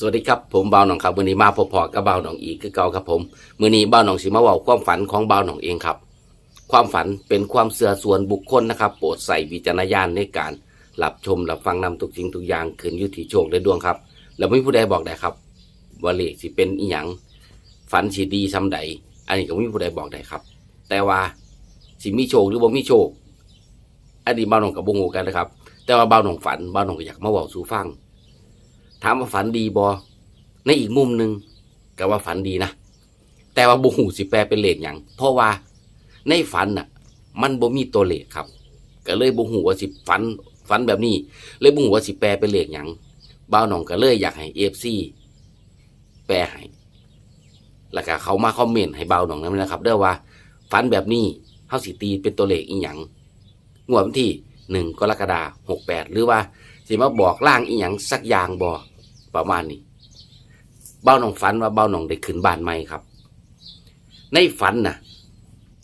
สวัสดีครับผมบ่าวหนองครับวันนี้มาพบๆกับบ่าวหนองอีกคือเก่าครับผมมือนี้บ่าวหนองสิมาว้าความฝันของบ่าวหนองเองครับ ความฝันเป็นความเสื่อส่วนบุคคลนะครับ โปรดใส่วิจารณญาณในการรับชมรับฟังนำทุกสิ่งทุกอย่างขึ้นยู่ที่โชคและดวงครับ แล้วไม่มีผู้ใดบอกได้ครับว่าเลขสิเป็นอีหยังฝันสิดีซำใดอันนี้ก็ไม่มีผู้ใดบอกได้ครับ แต่ว่าสิมีโชคหรือบ่มีโชคอันนี้บ่าวหนองกับบ่ฮู้กันนะครับ แต่ว่าบ่าวหนองฝันบ่าวหนองก็อยากมาว้าสู่ฟัง ถามว่าฝันดีบอในอีกมุมหนึ่งก็ว่าฝันดีนะแต่ว่าบุหูสิแปลเป็นเลขอย่างเพราะว่าในฝันน่ะ มันบ่มีตัวเลขครับ ก็เลยบุหูว่าสิฝันฝันแบบนี้ เลยบุหูว่าสิแปลเป็นเลขอย่างบ้าวหนองก็เลยอยากให้เอฟซีแปลให้แล้วก็เขามาคอมเมนต์ให้บ้าวหนองนั่นนะครับเด้อว่าฝันแบบนี้เฮาสิตีเป็นตัวเลขอีหยังงวดวันที่หนึ่งกรกฎาหกแปดหรือว่าสิมาบอกล่างอีหยังสักอย่างบอ ประมาณนี้เบ้าหนองฝันว่าเบ้าหนองได้ขึ้นบ้านใหม่ครับ ในฝันนะ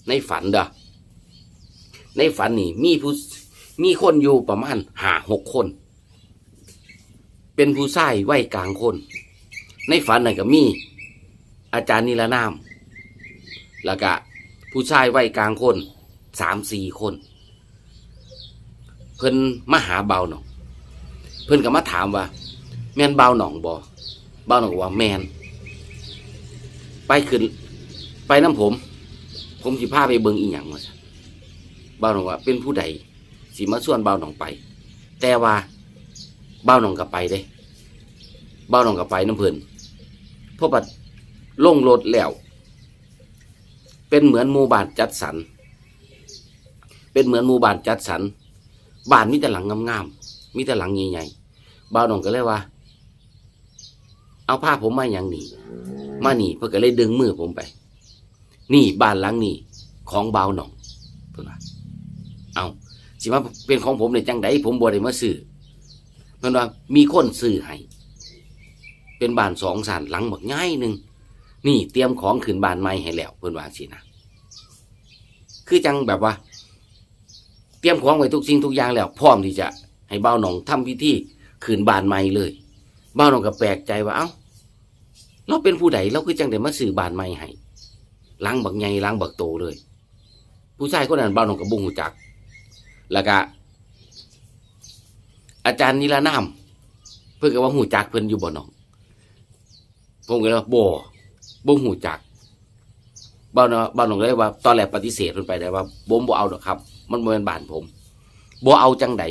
ในฝันเด้อในฝันนี่มีผู้มีคนอยู่ประมาณห้าหกคน เป็นผู้ชายวัยกลางคน ในฝันน่ะก็มี อาจารย์นิรนาม แล้วก็ผู้ชายวัยกลางคนสามสี่คน เพิ่นมาหาเบาหนองเพื่อนก็มาถามว่า แม่นเบาหนองบอเบาหนองว่าแมนไปขึ้นไปน้ำผม ผมสิพาไปเบิงอีหยังว่าซั่นเบาหนองว่า เป็นผู้ใดสิมาส่วนเบาหนองไป แต่ว่าเบาหนองก็ไปเด้เบาหนองก็ไปน้ำเพิ่นพราะบัดลงรถแล้ว เป็นเหมือนหมู่บ้านจัดสรรเป็นเหมือนหมู่บ้านจัดสรรบ้านมีแต่หลังงามๆมีแต่หลังใหญ่ๆบ่าวหนองก็เลยว่า เอาผ้าผมมาอย่างนี้มานี่เพื่อก็เลยดึงมือผมไป นี่บ้านหลังนี้ของเบาหนองเพื่อนว่าเอาสิมาเป็นของผมเนี่ยจังไดผมบ่ได้มาซื้อเพื่อนว่ามีคนซื้อให้เป็นบ้านสองสานหลังบักง่ายหนึ่งนี่เตรียมของขึ้นบ้านใหม่ให้แล้วเพื่อนว่าสินะคือจังแบบว่า เตรียมของไว้ทุกสิ่งทุกอย่างแล้ว พร้อมที่จะ ให้เบาหนองทำพิธีคืนบานใหม่เลย บ้าหนองก็แปลกใจว่าเอ้าเราเป็นผู้ใดเราคือจังได้มาสื่อบานใหม่ให้ล้างบักใหญ่ล้างบักโตเลย ผู้ชายคนนั้นบ้าหนองกับบุ้งหูจัก แล้วก็อาจารย์นิรนามเพื่อนก็ว่าหูจักเพื่อนอยู่บ่หนองผมก็เลยว่าบ่บ่หูจักบ้าหนองบ้าหนองเลยว่า ตอนแรกปฏิเสธเพิ่นไปได้ว่าบ่มบ่เอาดอกครับ มันบ่เป็นบ้านผมบ่เอาจังได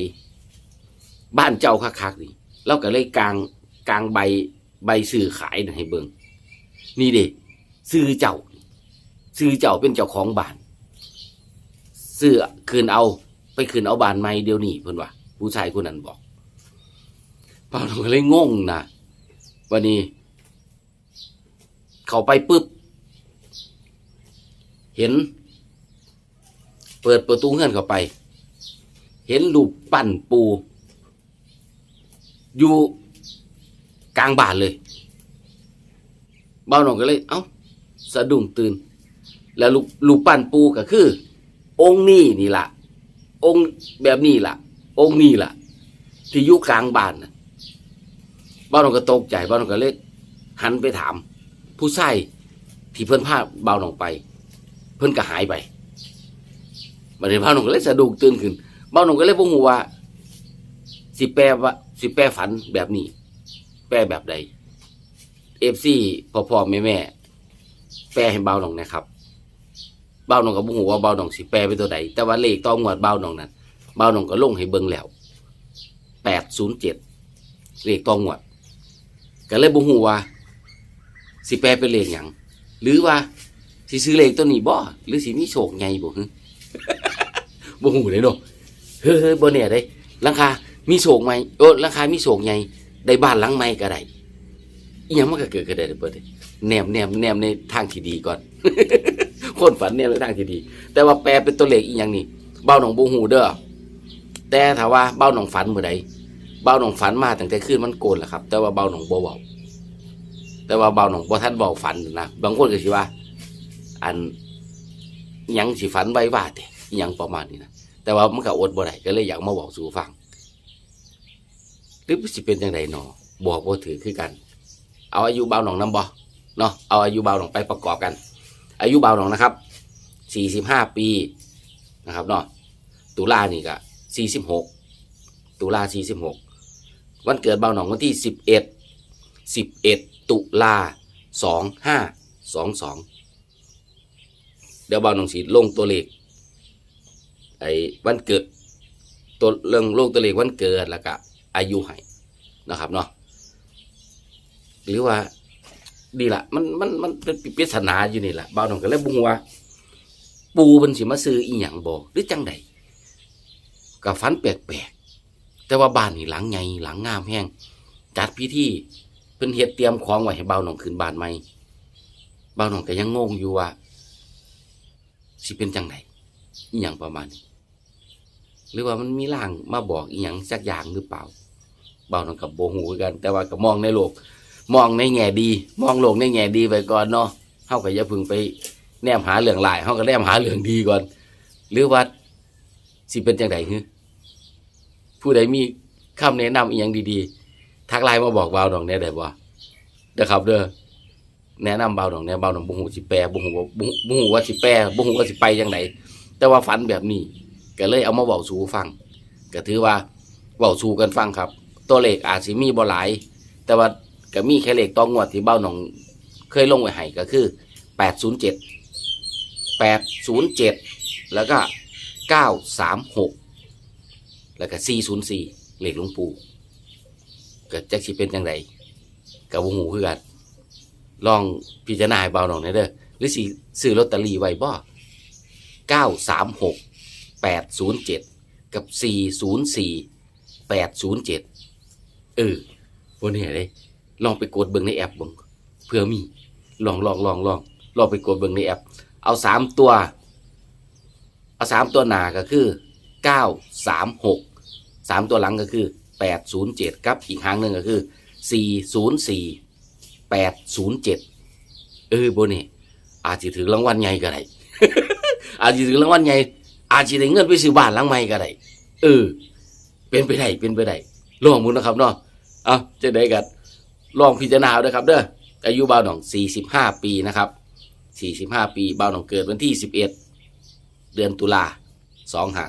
บ้านเจ้าคักๆนี่เราก็เลยกลาง กลางใบใบซื้อขายนะให้เบิงนี่เด้ซื้อเจ้า ซื้อเจ้าเป็นเจ้าของบ้านซื้อคืนเอา ไปคืนเอาบ้านใหม่เดี๋ยวนี้เพิ่อนว่าผู้ชายคนนั้นบอกป้าเราก็เลยงงนะวันนี้ เขาไปปุ๊บ เห็น เปิดประตูเงื่อนเข้าไป เห็นรูปปั้นปู อยู่ กลางบ้าเลยเบ้าหนองก็เลย เอ้า สะดุ้งตื่น แล้วรูปรูปปั้นปูก็คือ องค์นี้นี่ละองค์แบบนี้ละองค์นี้ละที่อยู่กลางบ้านนะบ้าหนองก็ตกใจบ้าหนองก็เลยหันไปถาม ผู้ชายที่เพื่อนพาเบาหนองไป เพื่อนก็หายไปบัดนี้บ้าหนุ่มก็เลยสะดุ้งตื่นขึ้นบ้าหนุ่มก็เลยบ่ฮู้ว่าสิแปลว่าสิแปลฝันแบบนี้ ปลแบบใดเอฟซีพ่อพ่อแม่แม่แปลให้เบาหนุ่มนะครับเบาหนุ่มก็บ่ฮู้ว่าบ้าหนุ่มสิแปลเป็นตัวใดแต่ว่าเลขต้องงวดเบาหนุ่มนั้นเบาหนุ่มก็ลงให้เบิ่งแล้ว807เจ็ดเลขต้องงวดก็เลยบ่ฮู้ว่าสิแปลเป็นเลขหยังหรือว่าสิซื้อเลขตัวนี้บ่หรือสิมีโชคใหญ่บ่ฮึบ่ฮู้เลยเนาะเฮ้ยๆบ่แน่เด้ราคามีโชคใหมโอ้ราคามีโชคใหญ่ ได้บ้านหลังใหม่ก็ได้อีหยังมันก็เกิดก็ได้เด้อเบิดแนมแนมแนมในทางที่ดีก่อน คนฝันแนมในทางที่ดี แต่ว่าแปลเป็นตัวเลขอีหยังนี่เบ้าหนองบ่ฮู้เด้อแต่ถ้าว่าเบ้าหนองฝันเมื้อใดเบ้าหนองฝันมาตั้งแต่คืนมันโกนแหละครับ แต่ว่าเบ้าหนองบ่เว้าแต่ว่าเบ้าหนองบ่ทันเว้าฝันนะบางคนก็สิว่า อันยังสิฝันไว้ว่าแต่ยังประมาณนี้นะแต่ว่ามันก็อดบ่ได้ก็เลยอยากมาบอกสู่ฟัง หรือสิเป็นจังไดหนอบอกบ่ถือคือกัน เอาอายุเบาหนองน้ำบ่เนาะเอาอายุเบาหนองไปประกอบกัน อายุเบาหนองนะครับสี่สิบห้าปีนะครับเนาะตุลานี่ก็สี่สิบหกตุลาสี่สิบหกวันเกิดเบาหนองวันที่สิบเอ็ดสิบเอ็ดตุลาสองห้าสองสองเดี๋ยวเบาหนองสีลงตัวเลขไอ้วันเกิดตัวเรื่องโลงตัวเลขวันเกิดแล้วก็ อายุให้นะครับเนาะหรือว่าดีละมันมันมันเป็นปริศนาอยู่นี่แหละบ่าวน้องก็เลยบุงว่า ปูมันสิมาซื้ออีหยังบ่หรือจังใดก็ฝันแปลกๆแต่ว่าบ้านนี่หลังใหญ่หลังงามแห้งจัดพิธีเพิ่นเฮ็ดเตรียมของไว้ให้บ่าวน้องขึ้นบ้านใหม่บ่าวน้องก็ยังงงอยู่ว่าสิเป็นจังใดอีหยังประมาณนี้หรือว่ามันมีร่างมาบอกอีหยังสักอย่างหรือเปล่า บ่าวน้องกับโบหูคือกัน แต่ว่าก็มองในโลก มองในแง่ดี มองโลกในแง่ดีไปก่อนเนาะเฮาก็อย่าพึ่งไปแนมหาเรื่องหลายเฮาก็แนมหาเรื่องดีก่อน หรือว่าสิเป็นจังไดฮึผู้ใดมีคำแนะนำอีหยังดีๆทักไลน์มาบอกเบาดองแน่ได้บ่เด้อครับเด้อแนะนำเบาดองแน่เบาดองบ่ฮู้สิแปลบ่ฮู้บ่บ่ฮู้ว่าสิแปลบ่ฮู้ว่าสิไปจังไดแต่ว่าฝันแบบนี้ก็เลยเอามาเว้าสู่ฟังก็ถือว่าเว้าสู่กันฟังครับ ตัวเลขอาจสิมีบ่หลาย แต่ว่าก็มีแค่เลขต้องวดที่เบ้าหนอง เคยลงไว้ให้ก็คือแปดศูนย์เจ็ดแปดศูนย์เจ็ดแล้วก็เก้าสามหกแล้วก็สี่ศูนย์สี่เลขหลวงปู่ก็จักสิเป็นจังไดกับวงหูคือกันลองพิจารณาให้เบาหน่อยนะเด้อหรือสิซื้อลอตเตอรี่ไว้บ่เก้าสามหกแปดศูนย์เจ็ดกับสี่ศูนย์สี่แปดศูนย์เจ็ด เออวันนี้เลยลองไปกดเบิ่งในแอปบ่งเพื่อมี ลองลองลองลองลองไปกดเบิ่งในแอป เอาสามตัว เอาสามตัวหนาก็คือเก้าสามหกสามตัวหลังก็คือแปดศูนย์เจ็ดครับอีกครั้งหนึ่งก็คือสี่ศูนย์สี่แปดศูนย์เจ็ดเออโบนี่อาจจะถึงรางวัลใหญ่ก็ได้อาจจะถึงรางวัลใหญ่อาจจะได้เงินไปซื้อบ้านหลังใหม่ก็ได้เออ เป็นไปได้เป็นไปได้ลองมุนนะครับเนาะ เอาจะได้กันลองพิจารณาด้วยครับเด้ออายุบ่าวหนอง 45 ปีนะครับ 45 ปีบ่าวหนองเกิดวันที่ 11 เดือนตุลา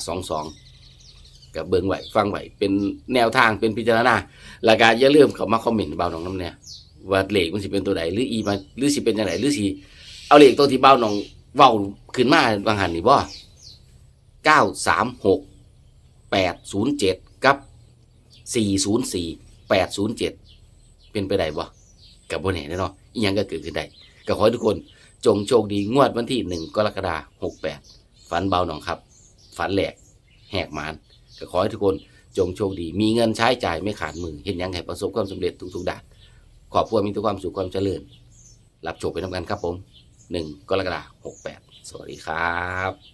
2522กับเบิงไหวฟังไหวเป็นแนวทางเป็นพิจารณาแล้วก็อย่าลืมเข้ามาคอมเมนต์บ่าวหนองน้ำเนี่ยว่าเหลขมันสิเป็นตัวใดหรืออีมาหรือสิเป็นจังไดหรือสิเอาเหลขตัวที่บ่าวหนองเว้าขึ้นมาบางหันนี่บ่936 807 กับ 404 807เจ็ดเป็นไปได้บ่กับบ่แน่แน่เนาะอีหยังก็เกิดขึ้นได้ก็ขอให้ทุกคนจงโชคดีงวดวันที่1กรกฎาคม68ฝันเบาหน่องครับ ฝันแหลกแหกมานก็ขอให้ทุกคนจงโชคดี มีเงินใช้จ่ายไม่ขาดมือเห็นยังให้ประสบความสำเร็จทุกๆด้านขอบครัวมีแต่ความสุขความเจริญรับโชคไปทำกันครับผม1กรกฎาคม68สวัสดีครับ